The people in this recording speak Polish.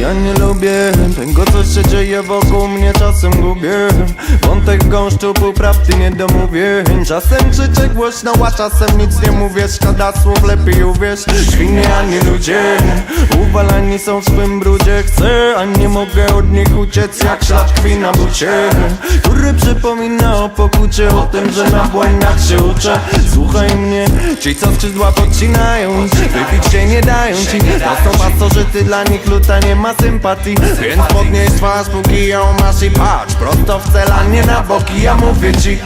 Ja nie lubię tego co się dzieje wokół mnie czasem gubię. Wątek gąszczu półprawdy niedomówień. Czasem krzyczę głośno, a czasem nic nie mówię. Szkoda słów, lepiej uwierz. Świnie, a nie ludzie. Uwalani są w swym brudzie. Chcę, a nie mogę od nich uciec Jak ślad krwi na bucie Który przypomina o pokucie O tym, że na błędach się uczę. Słuchaj mnie, ci co skrzydła podcinają Wypić się nie dają ci. To są pasożyty, dla nich luta nie ma sympatii. Więc podnieś twarz, póki ją masz i patrz Prosto w cel, a nie na boki, ja mówię ci